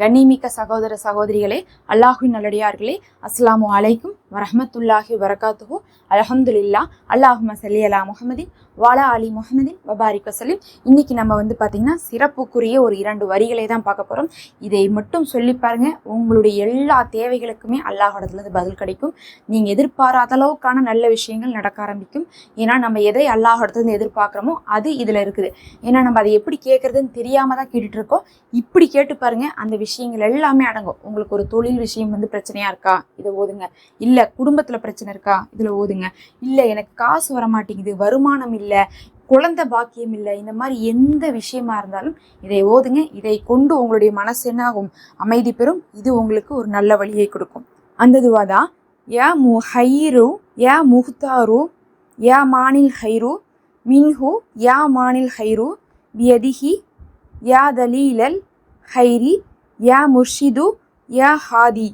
கண்ணிமிக்க சகோதர சகோதரிகளே அல்லாஹுவின் நல்லடியார்களே அஸ்ஸலாமு அலைக்கும் வரஹ்மத்துல்லாஹி வரகாத்துஹு அல்ஹம்துலில்லா அல்லாஹும சல்லி அலா முகமதின் வாலா அலி முகமதின் வபாரிக் வசலிம் இன்னைக்கு நம்ம வந்து பார்த்தீங்கன்னா சிறப்புக்குரிய ஒரு இரண்டு வரிகளை தான் பார்க்க போகிறோம் இதை மட்டும் சொல்லி பாருங்க. உங்களுடைய எல்லா தேவைகளுக்குமே அல்லாஹிடத்துலேருந்து பதில் கிடைக்கும். நீங்கள் எதிர்பாராத அளவுக்கான நல்ல விஷயங்கள் நடக்க ஆரம்பிக்கும். ஏன்னா நம்ம எதை அல்லாஹிடத்துலேருந்து எதிர்பார்க்குறோமோ அது இதில் இருக்குது. ஏன்னா நம்ம அதை எப்படி கேட்குறதுன்னு தெரியாமல் தான் கேட்டுட்ருக்கோம் இப்படி கேட்டு பாருங்க அந்த விஷயம் விஷயங்கள் எல்லாமே அடங்கும். உங்களுக்கு ஒரு தொழில் விஷயம் வந்து பிரச்சனையா இருக்கா? இதை ஓதுங்க. இல்லை குடும்பத்தில் பிரச்சனை இருக்கா? இதில் ஓதுங்க. இல்லை எனக்கு காசு வர மாட்டேங்குது வருமானம் இல்லை குழந்தை பாக்கியம் இல்லை இந்த மாதிரி எந்த விஷயமா இருந்தாலும் இதை ஓதுங்க. இதை கொண்டு உங்களுடைய மனசு என்னாகும்? அமைதி பெறும். இது உங்களுக்கு ஒரு நல்ல வழியை கொடுக்கும். அந்த துவாதான் யா மு ஹைரு யா முஹ்தாரு யா மானில் ஹைரு மின்ஹு யா மானில் ஹைரு பியதிஹி யா தலீலல் ஹைரி யா முர்ஷிது யா ஹாதி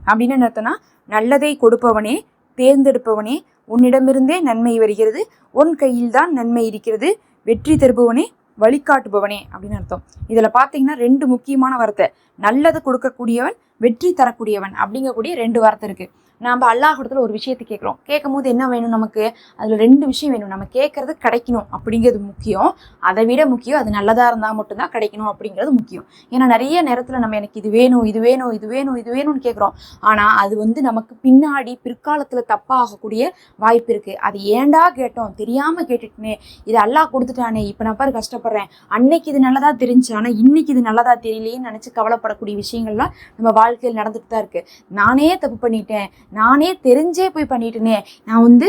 அப்படின்னு என்ன அர்த்தம்னா நல்லதை கொடுப்பவனே தேர்ந்தெடுப்பவனே உன்னிடமிருந்தே நன்மை வருகிறது உன் கையில்தான் நன்மை இருக்கிறது வெற்றி தருபவனே வழிகாட்டுபவனே அப்படின்னு அர்த்தம். இதில் பார்த்தீங்கன்னா ரெண்டு முக்கியமான வார்த்தை. நல்லது கொடுக்கக்கூடியவன் வெற்றி தரக்கூடியவன் அப்படிங்கக்கூடிய ரெண்டு வார்த்தை இருக்குது நாம் அல்லாஹிடத்துல ஒரு விஷயத்தை கேட்குறோம் கேட்கும் போது என்ன வேணும் நமக்கு? அதில் ரெண்டு விஷயம் வேணும். நம்ம கேட்குறது கிடைக்கணும் அப்படிங்கிறது முக்கியம். அதை விட முக்கியம் அது நல்லதாக இருந்தால் மட்டும்தான் கிடைக்கணும் அப்படிங்கிறது முக்கியம். ஏன்னா நிறைய நேரத்தில் நம்ம எனக்கு இது வேணும் இது வேணும் இது வேணும் இது வேணும்னு கேட்குறோம் ஆனால் அது வந்து நமக்கு பின்னாடி பிற்காலத்தில் தப்பாகக்கூடிய வாய்ப்பு இருக்குது அது ஏண்டா கேட்டோம்? தெரியாமல் கேட்டுட்டுனே இது அல்லாஹ் கொடுத்துட்டானே இப்போ நான் பாரு கஷ்டப்படுறேன். அன்னைக்கு இது நல்லதாக தெரிஞ்சு ஆனால் இன்னைக்கு இது நல்லதாக தெரியலையேன்னு நினச்சி கவலைப்படக்கூடிய விஷயங்கள்லாம் நம்ம வாழ்க்கையில் நடந்துட்டு தான் இருக்குது நானே தப்பு பண்ணிட்டேன். நானே தெரிஞ்சே போய் பண்ணிட்டேனே. நான் வந்து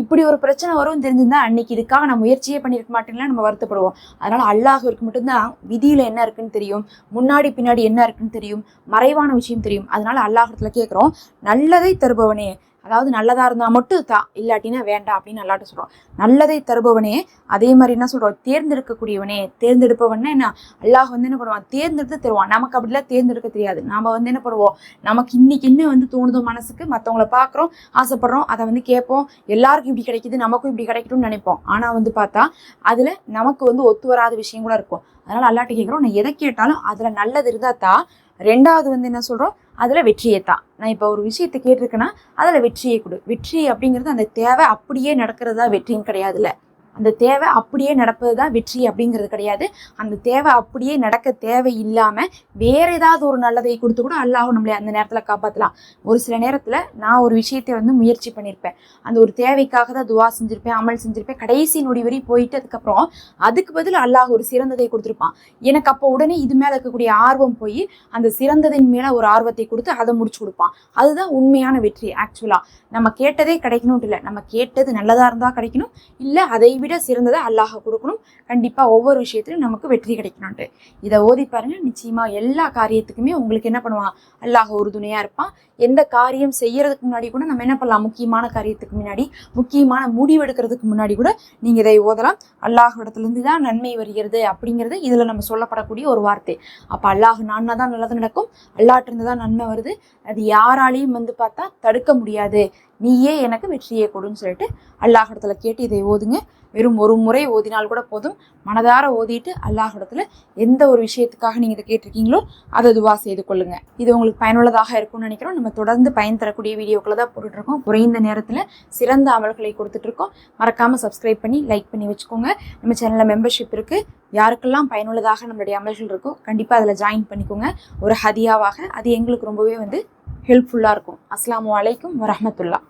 இப்படி ஒரு பிரச்சனை வரும்னு தெரிஞ்சிருந்தா அன்னைக்கு இதுக்காக நான் முயற்சியே பண்ணியிருக்க மாட்டேன்னா நம்ம வருத்தப்படுவோம். அதனால் அல்லாஹருக்கு மட்டும்தான் விதியில் என்ன இருக்குன்னு தெரியும். முன்னாடி பின்னாடி என்ன இருக்குன்னு தெரியும். மறைவான விஷயம் தெரியும். அதனால் அல்லாஹத்தில் கேட்குறோம் நல்லதை தருபவனே. அதாவது நல்லதாக இருந்தால் மட்டும் தா இல்லாட்டினா வேண்டாம் அப்படின்னு அல்லாட்ட சொல்கிறோம் நல்லதை தருபவனே அதே மாதிரி என்ன சொல்கிறோம் தேர்ந்தெடுக்கக்கூடியவனே. தேர்ந்தெடுப்பவனே என்ன? அல்லாஹ் வந்து என்ன பண்ணுவான்? தேர்ந்தெடுத்து தருவான். நமக்கு அப்படிலாம் தேர்ந்தெடுக்க தெரியாது. நாம் வந்து என்ன பண்ணுவோம்? நமக்கு இன்னைக்கு என்ன வந்து தோணுதோ மனசுக்கு மற்றவங்கள பார்க்குறோம் ஆசைப்படுறோம் அதை வந்து கேட்போம். எல்லாருக்கும் இப்படி கிடைக்குது நமக்கும் இப்படி கிடைக்கட்டும்னு நினைப்போம். ஆனால் வந்து பார்த்தா அதில் நமக்கு வந்து ஒத்து வராத விஷயம் கூட இருக்கும். அதனால் அல்லாட்ட கேட்குறோம் நான் எதை கேட்டாலும் அதில் நல்லது இருந்தால் தான் ரெண்டாவது வந்து என்ன சொல்கிறோம் அதில் வெற்றியை தான் நான் இப்போ ஒரு விஷயத்தை கேட்டிருக்கேன்னா அதில் வெற்றியை கொடு. வெற்றி அப்படிங்கிறது அந்த தேவை அப்படியே நடக்கிறது தான் வெற்றின்னு கிடையாதுல்ல. அந்த தேவை அப்படியே நடப்பது தான் வெற்றி அப்படிங்கிறது கிடையாது. அந்த தேவை அப்படியே நடக்க தேவை இல்லாமல் வேற ஏதாவது ஒரு நல்லதை கொடுத்து கூட அல்லாஹும் நம்மளை அந்த நேரத்தில் காப்பாற்றலாம் ஒரு சில நேரத்தில் நான் ஒரு விஷயத்தை வந்து முயற்சி பண்ணியிருப்பேன் அந்த ஒரு தேவைக்காக தான் துவா செஞ்சுருப்பேன் அமல் செஞ்சுருப்பேன். கடைசி நொடி வரை போயிட்டு அதுக்கப்புறம் அதுக்கு பதில் அல்லாஹ் ஒரு சிறந்ததை கொடுத்துருப்பான். எனக்கு அப்போ உடனே இது மேலே இருக்கக்கூடிய ஆர்வம் போய் அந்த சிறந்ததின் மேலே ஒரு ஆர்வத்தை கொடுத்து அதை முடிச்சு கொடுப்பான். அதுதான் உண்மையான வெற்றி ஆக்சுவலாக நம்ம கேட்டதே கிடைக்கணும்ட்டு இல்லை. நம்ம கேட்டது நல்லதாக இருந்தால் கிடைக்கணும். இல்லை அதை விட சிறந்ததை அல்லாஹ் கொடுக்கணும். கண்டிப்பாக ஒவ்வொரு விஷயத்திலும் நமக்கு வெற்றி கிடைக்கணும்ட்டு இதை ஓதி பாருங்க. நிச்சயமாக எல்லா காரியத்துக்குமே உங்களுக்கு என்ன பண்ணுவான்? அல்லாஹ் ஒரு துணையாக இருப்பான். எந்த காரியம் செய்யறதுக்கு முன்னாடி கூட நம்ம என்ன பண்ணலாம்? முக்கியமான காரியத்துக்கு முன்னாடி முக்கியமான முடிவெடுக்கிறதுக்கு முன்னாடி கூட நீங்கள் இதை ஓதலாம். அல்லாஹிடத்துலேருந்து தான் நன்மை வருகிறது அப்படிங்கிறது இதில் நம்ம சொல்லப்படக்கூடிய ஒரு வார்த்தை. அப்போ அல்லாஹ் நான் தான் நல்லது நடக்கும். அல்லாட்டிருந்து தான் நன்மை வருது. அது யாராலையும் வந்து பார்த்தா தடுக்க முடியாது. நீயே எனக்கு வெற்றியை கொடுன்னு சொல்லிட்டு அல்லாஹ் இடத்துல கேட்டு இதை ஓதுங்க. வெறும் ஒரு முறை ஓதினால் கூட போதும். மனதார ஓதிட்டு அல்லாஹிடத்துல எந்த ஒரு விஷயத்துக்காக நீங்கள் இதை கேட்டிருக்கீங்களோ அதை துவா செய்து கொள்ளுங்க. இது உங்களுக்கு பயனுள்ளதாக இருக்கும்னு நினைக்கிறோம். நம்ம தொடர்ந்து பயன் தரக்கூடிய வீடியோக்களை தான் போட்டுட்ருக்கோம் குறைந்த நேரத்தில் சிறந்த அமல்களை கொடுத்துட்ருக்கோம் மறக்காமல் சப்ஸ்கிரைப் பண்ணி லைக் பண்ணி வச்சுக்கோங்க. நம்ம சேனலில் மெம்பர்ஷிப் இருக்குது யாருக்கெல்லாம் பயனுள்ளதாக நம்மளுடைய அமல்கள் இருக்கோ கண்டிப்பாக அதில் ஜாயின் பண்ணிக்கோங்க. ஒரு ஹதியாவாக அது எங்களுக்கு ரொம்பவே வந்து ஹெல்ப்ஃபுல்லாக இருக்கும். அஸ்லாம் அலைக்கும் வரமத்துல்லா